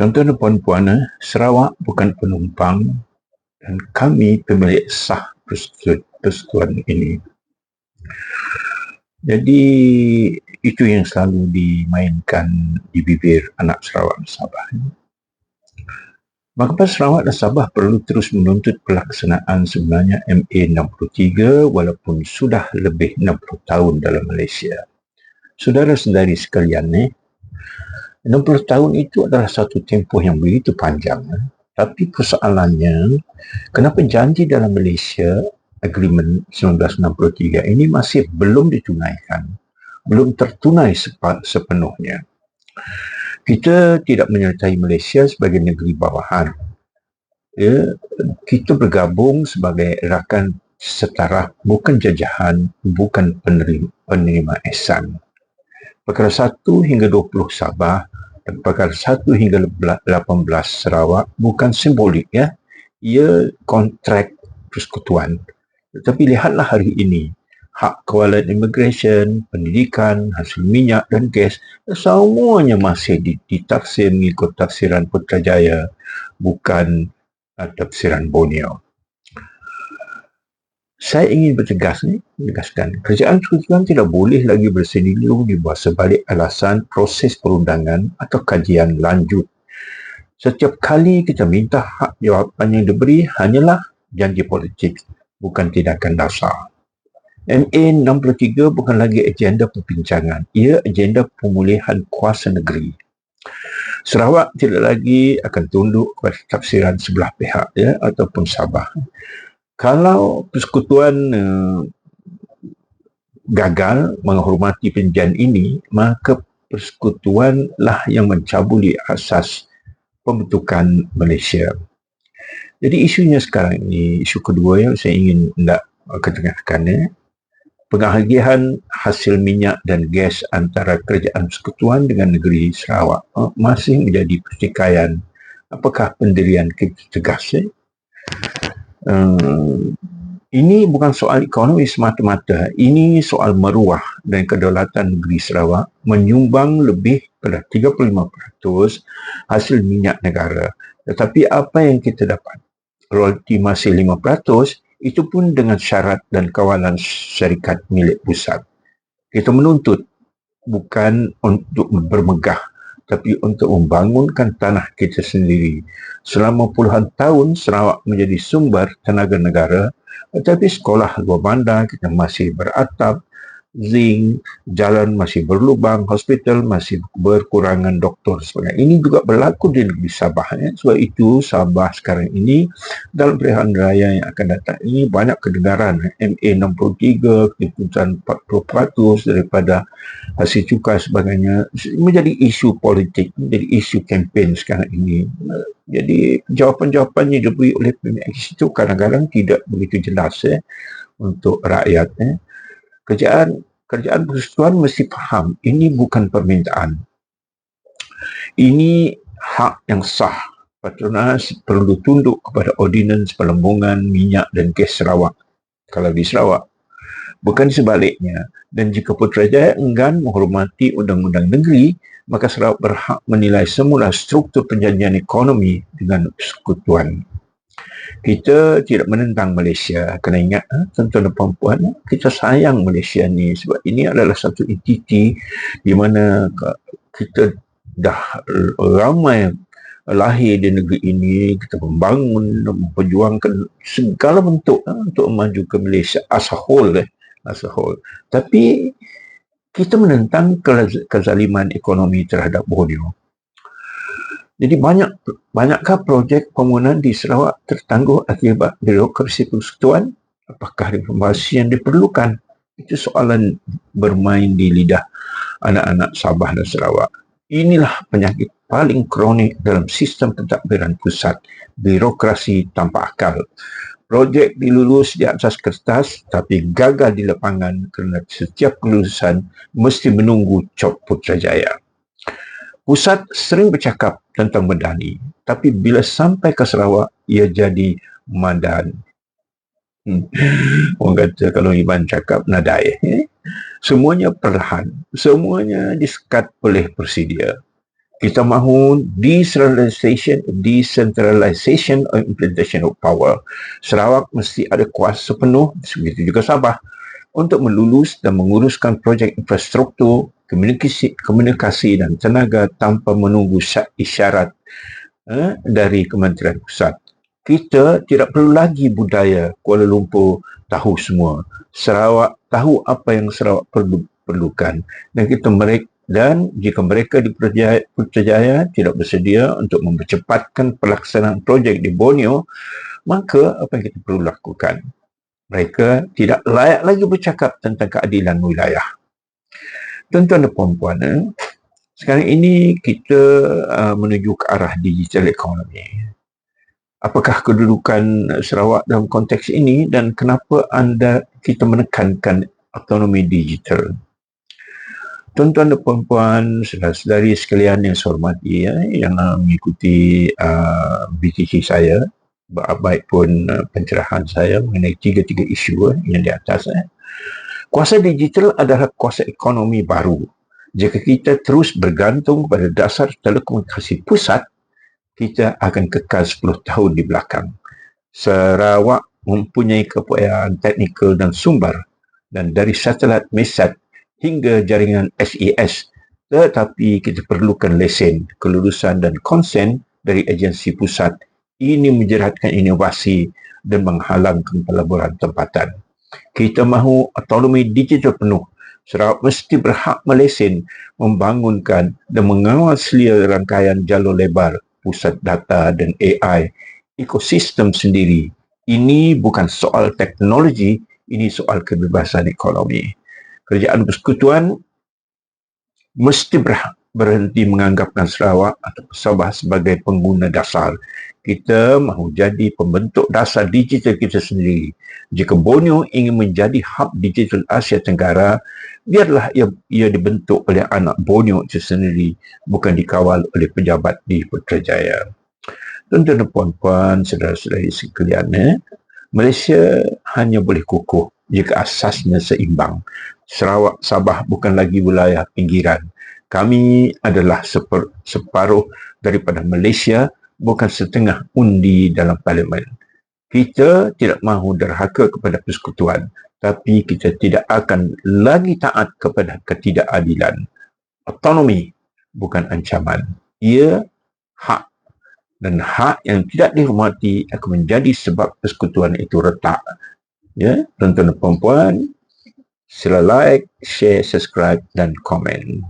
Tuan-tuan dan puan-puan, eh, Sarawak bukan penumpang dan kami pemilik sah persekutuan ini. Jadi itu yang selalu dimainkan di bibir anak Sarawak dan Sabah. Maka Sarawak dan Sabah perlu terus menuntut pelaksanaan sebenarnya MA63 walaupun sudah lebih 60 tahun dalam Malaysia. Saudara-saudari sekalian, eh, 60 tahun itu adalah satu tempoh yang begitu panjang. Eh. Tapi persoalannya, kenapa janji dalam Malaysia, agreement 1963 ini masih belum ditunaikan, belum tertunai sepenuhnya. Kita tidak menyertai Malaysia sebagai negeri bawahan. Ya, kita bergabung sebagai rakan setara, bukan jajahan, bukan penerima, penerima esan. Perkara 1 hingga 20 Sabah perkara 1 hingga 18 Sarawak bukan simbolik ya. Ia kontrak persekutuan. Tetapi lihatlah hari ini hak kawalan immigration, pendidikan, hasil minyak dan gas semuanya masih ditaksir mengikut tafsiran Putrajaya bukan uh, tafsiran Borneo saya ingin bertegas ni, tegaskan, kerajaan persekutuan tidak boleh lagi bersendiriu di bawah sebalik alasan proses perundangan atau kajian lanjut. Setiap kali kita minta hak jawapan yang diberi hanyalah janji politik, bukan tindakan dasar. MA 63 bukan lagi agenda perbincangan, ia agenda pemulihan kuasa negeri. Sarawak tidak lagi akan tunduk kepada tafsiran sebelah pihak ya, ataupun Sabah kalau persekutuan uh, gagal menghormati perjanjian ini, maka persekutuanlah yang mencabuli asas pembentukan Malaysia. Jadi isunya sekarang ini, isu kedua yang saya ingin nak ketengahkan ya, penghargaan hasil minyak dan gas antara kerajaan persekutuan dengan negeri Sarawak uh, masih menjadi pertikaian. Apakah pendirian kita tegas ya? Uh, ini bukan soal ekonomi semata-mata. Ini soal meruah dan kedaulatan negeri Sarawak menyumbang lebih pada 35% hasil minyak negara. Tetapi apa yang kita dapat? Royalti masih 5%, itu pun dengan syarat dan kawalan syarikat milik pusat. Kita menuntut bukan untuk bermegah tapi untuk membangunkan tanah kita sendiri. Selama puluhan tahun Sarawak menjadi sumber tenaga negara tetapi sekolah luar bandar kita masih beratap, zinc, jalan masih berlubang, hospital masih berkurangan doktor sebagainya. Ini juga berlaku di negeri Sabah. Ya. Sebab itu Sabah sekarang ini dalam pilihan raya yang akan datang ini banyak kedengaran MA 63, keputusan 40% daripada hasil cukai sebagainya menjadi isu politik, menjadi isu kempen sekarang ini. Jadi jawapan-jawapannya diberi oleh PMX itu kadang-kadang tidak begitu jelas ya, untuk rakyat. Ya kerjaan kerjaan persekutuan mesti faham. Ini bukan permintaan. Ini hak yang sah. Petronas perlu tunduk kepada ordinans pelembungan minyak dan gas Sarawak. Kalau di Sarawak bukan sebaliknya. Dan jika Putrajaya enggan menghormati undang-undang negeri maka Sarawak berhak menilai semula struktur perjanjian ekonomi dengan persekutuan kita tidak menentang Malaysia. Kena ingat ha? tuan-tuan dan puan-puan kita sayang Malaysia ni sebab ini adalah satu entiti di mana kita dah ramai lahir di negeri ini. Kita membangun memperjuangkan segala bentuk ha, untuk memajukan Malaysia as a whole eh, as a whole. Tapi kita menentang kezaliman ekonomi terhadap Borneo jadi banyak banyakkah projek pembangunan di Sarawak tertangguh akibat birokrasi persekutuan? Apakah reformasi yang diperlukan? Itu soalan bermain di lidah anak-anak Sabah dan Sarawak. Inilah penyakit paling kronik dalam sistem pentadbiran pusat, birokrasi tanpa akal. Projek dilulus di atas kertas tapi gagal di lapangan kerana setiap kelulusan mesti menunggu cop Putrajaya. Pusat sering bercakap tentang medani, tapi bila sampai ke Sarawak, ia jadi madan. Hmm. Orang kata kalau Iban cakap nadai. Eh? Semuanya perlahan. Semuanya disekat oleh persedia. kita mahu decentralization, decentralization or implementation of power. Sarawak mesti ada kuasa penuh, begitu juga Sabah, untuk melulus dan menguruskan projek infrastruktur, komunikasi, komunikasi dan tenaga tanpa menunggu isyarat eh, dari Kementerian Pusat. Kita tidak perlu lagi budaya Kuala Lumpur tahu semua. Sarawak tahu apa yang Sarawak perlu perlukan dan kita mereka dan jika mereka di Putrajaya tidak bersedia untuk mempercepatkan pelaksanaan projek di Borneo, maka apa yang kita perlu lakukan? Mereka tidak layak lagi bercakap tentang keadilan wilayah. Tuan-tuan dan puan-puan, eh, sekarang ini kita uh, menuju ke arah digital economy. Apakah kedudukan Sarawak dalam konteks ini dan kenapa anda kita menekankan autonomi digital? Tuan-tuan dan puan-puan, saudara-saudari sekalian yang saya hormati ya, yang mengikuti uh, BTC saya, baik pun uh, pencerahan saya mengenai tiga-tiga isu uh, yang di atas. Uh. Kuasa digital adalah kuasa ekonomi baru. Jika kita terus bergantung pada dasar telekomunikasi pusat, kita akan kekal 10 tahun di belakang. Sarawak mempunyai kepayaan teknikal dan sumber dan dari satelit MESAT hingga jaringan SES tetapi kita perlukan lesen, kelulusan dan konsen dari agensi pusat. Ini menjeratkan inovasi dan menghalangkan pelaburan tempatan. Kita mahu autonomi digital penuh. Sarawak mesti berhak melesen, membangunkan dan mengawal selia rangkaian jalur lebar, pusat data dan AI, ekosistem sendiri. Ini bukan soal teknologi, ini soal kebebasan ekonomi kerajaan persekutuan mesti berhenti menganggapkan Sarawak atau Sabah sebagai pengguna dasar. Kita mahu jadi pembentuk dasar digital kita sendiri. Jika Borneo ingin menjadi hub digital Asia Tenggara, biarlah ia, ia dibentuk oleh anak Borneo itu sendiri, bukan dikawal oleh pejabat di Putrajaya. Tuan-tuan dan puan-puan, saudara-saudari sekalian, eh? Malaysia hanya boleh kukuh jika asasnya seimbang. Sarawak Sabah bukan lagi wilayah pinggiran. Kami adalah seper, separuh daripada Malaysia, bukan setengah undi dalam parlimen. Kita tidak mahu derhaka kepada persekutuan, tapi kita tidak akan lagi taat kepada ketidakadilan. Autonomi bukan ancaman. Ia hak dan hak yang tidak dihormati akan menjadi sebab persekutuan itu retak. Ya, tuan-tuan dan puan-puan, Sila like, share, subscribe dan komen.